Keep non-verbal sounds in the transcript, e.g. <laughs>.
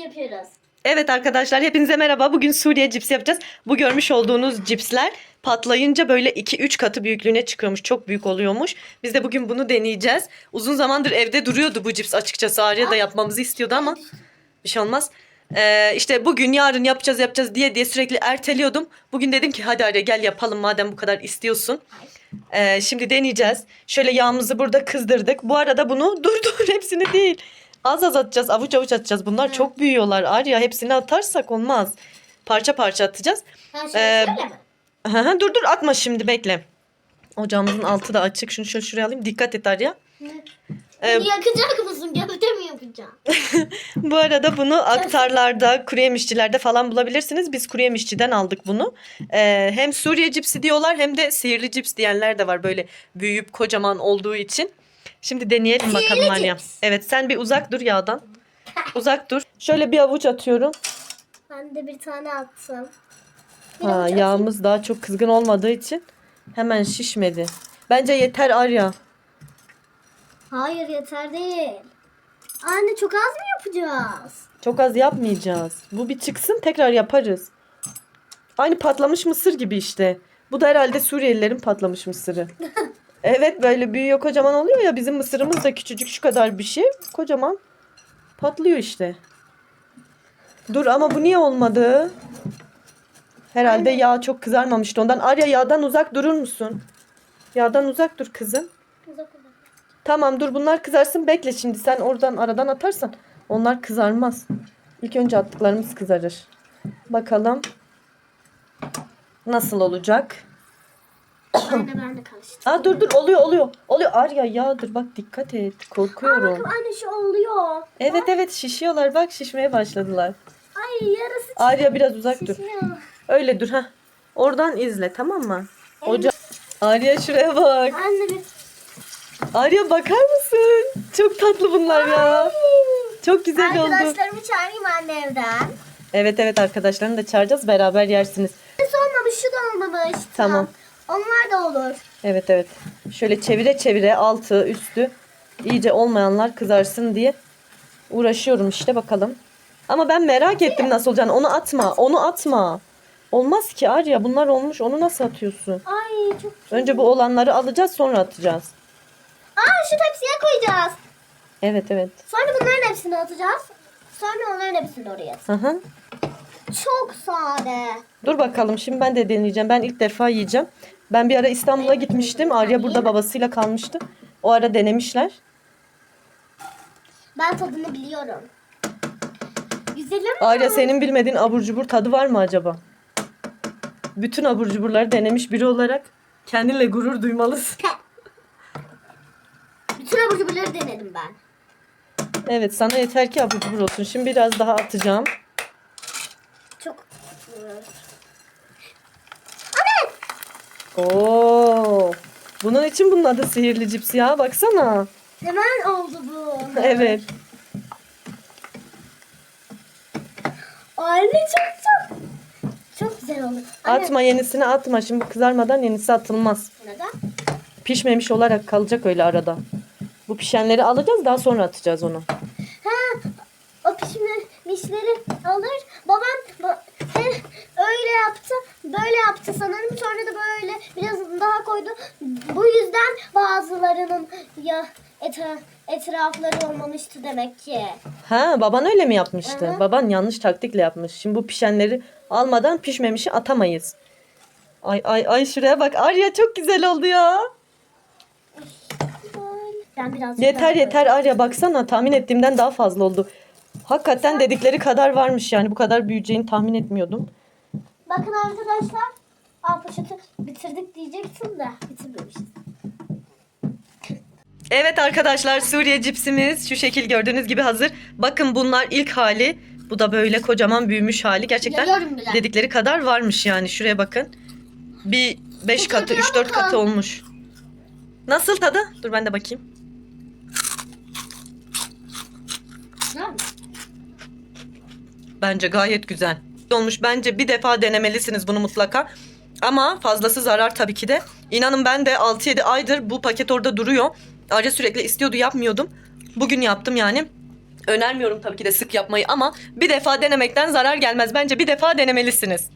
yapıyoruz. Evet arkadaşlar hepinize merhaba. Bugün Suriye cipsi yapacağız. Bu görmüş olduğunuz cipsler patlayınca böyle 2-3 katı büyüklüğüne çıkıyormuş. Çok büyük oluyormuş. Biz de bugün bunu deneyeceğiz. Uzun zamandır evde duruyordu bu cips açıkçası. Arya da yapmamızı istiyordu ama bir şey olmaz. Ee, işte bugün yarın yapacağız yapacağız diye diye sürekli erteliyordum. Bugün dedim ki hadi Arya gel yapalım madem bu kadar istiyorsun. Ee, şimdi deneyeceğiz. Şöyle yağımızı burada kızdırdık. Bu arada bunu <laughs> dur dur hepsini değil. Az az atacağız. Avuç avuç atacağız. Bunlar çok büyüyorlar. Arya hepsini atarsak olmaz. Parça parça atacağız. Ha Ee, mi? Hı hı, dur dur atma şimdi bekle. Ocağımızın altı da açık. Şunu şöyle şuraya alayım. Dikkat et Arya. Ee, yakacak mısın? Gövde mi yapacaksın? bu arada bunu aktarlarda, kuru yemişçilerde falan bulabilirsiniz. Biz kuru yemişçiden aldık bunu. Ee, hem Suriye cipsi diyorlar hem de sihirli cips diyenler de var. Böyle büyüyüp kocaman olduğu için. Şimdi deneyelim bakalım cips. Evet sen bir uzak dur yağdan. Uzak dur. Şöyle bir avuç atıyorum. Ben de bir tane attım. Bir Ha, avuç yağımız daha çok kızgın olmadığı için hemen şişmedi. Bence yeter Arya. Hayır yeter değil. Anne çok az mı yapacağız? Çok az yapmayacağız. Bu bir çıksın tekrar yaparız. Aynı patlamış mısır gibi işte. Bu da herhalde Suriyelilerin patlamış mısırı. <laughs> evet böyle büyüyor kocaman oluyor ya bizim mısırımız da küçücük şu kadar bir şey. Kocaman patlıyor işte. Dur ama bu niye olmadı? Herhalde yağ çok kızarmamıştı ondan. Arya yağdan uzak durur musun? Yağdan uzak dur kızım. Uzak uzak. Tamam dur bunlar kızarsın bekle şimdi sen oradan aradan atarsan onlar kızarmaz. İlk önce attıklarımız kızarır. Bakalım nasıl olacak? Anne ben de karıştırdım. Aa dur dur oluyor oluyor. Oluyor Arya yağdır bak dikkat et Aa, korkuyorum. bakın anne şu oluyor. Evet evet şişiyorlar bak şişmeye başladılar. Ay yarısı Arya biraz uzak dur. şişiyor. Öyle dur ha. Oradan izle tamam mı? Oca Arya şuraya bak. Anne bir... Arya bakar mısın? Çok tatlı bunlar ya. Çok güzel oldu. Arkadaşlarımı çağırayım anne evden. Evet evet arkadaşlarını da çağıracağız beraber yersiniz. Şu olmamış, şu da olmamış. Tamam. Onlar da olur. Evet evet. Şöyle çevire çevire altı üstü iyice olmayanlar kızarsın diye uğraşıyorum işte bakalım. Ama ben merak ettim nasıl olacağını. Onu atma. Onu atma. Olmaz ki Arya bunlar olmuş. Onu nasıl atıyorsun? Ay çok Önce bu olanları alacağız sonra atacağız. Aa şu tepsiye koyacağız. Evet evet. Sonra bunların hepsini atacağız. Sonra onların hepsini oraya. Hı hı. Çok sade. Dur bakalım şimdi ben de deneyeceğim. Ben ilk defa yiyeceğim. Ben bir ara İstanbul'a gitmiştim. Arya burada babasıyla kalmıştı. O ara denemişler. Ben tadını biliyorum. Güzelim mi? Arya senin bilmediğin abur cubur tadı var mı acaba? Bütün abur cuburları denemiş biri olarak kendinle gurur duymalısın. Bütün abur cuburları denedim ben. Evet sana yeter ki abur cubur olsun. Şimdi biraz daha atacağım. Çok. Oo. Bunun için bunun adı sihirli cips ya. Baksana. Hemen oldu bu. <laughs> Evet. Anne çok çok. Çok güzel oldu. Anne, Atma yenisini atma. Şimdi kızarmadan yenisi atılmaz. Neden? Pişmemiş olarak kalacak öyle arada. Bu pişenleri alacağız daha sonra atacağız onu. Ha, o pişmişleri alır. Babam ba- he, öyle yaptı, böyle yaptı sanırım. Sonra da böyle biraz daha koydu. Bu yüzden bazılarının ya etra, etrafları olmamıştı demek ki. Ha baban öyle mi yapmıştı? Hı. Baban yanlış taktikle yapmış. Şimdi bu pişenleri almadan pişmemişi atamayız. Ay ay ay şuraya bak. Arya çok güzel oldu ya. Ben biraz Yeter yeter Arya baksana tahmin ettiğimden daha fazla oldu. Hakikaten dedikleri kadar varmış yani bu kadar büyüyeceğini tahmin etmiyordum. Bakın arkadaşlar. Aa poşeti bitirdik diyecektim de bitirmemişiz. Evet arkadaşlar Suriye cipsimiz şu şekil gördüğünüz gibi hazır. Bakın bunlar ilk hali. Bu da böyle kocaman büyümüş hali. Gerçekten bile. dedikleri kadar varmış yani. Şuraya bakın. Bir 5 katı Tadına 3-4 bakın. katı olmuş. Nasıl tadı? Dur ben de bakayım. Güzel mi? Bence gayet güzel. Olmuş. Bence bir defa denemelisiniz bunu mutlaka. Ama fazlası zarar tabii ki de. İnanın ben de 6-7 aydır bu paket orada duruyor. Arya sürekli istiyordu yapmıyordum. Bugün yaptım yani. Önermiyorum tabii ki de sık yapmayı ama bir defa denemekten zarar gelmez. Bence bir defa denemelisiniz.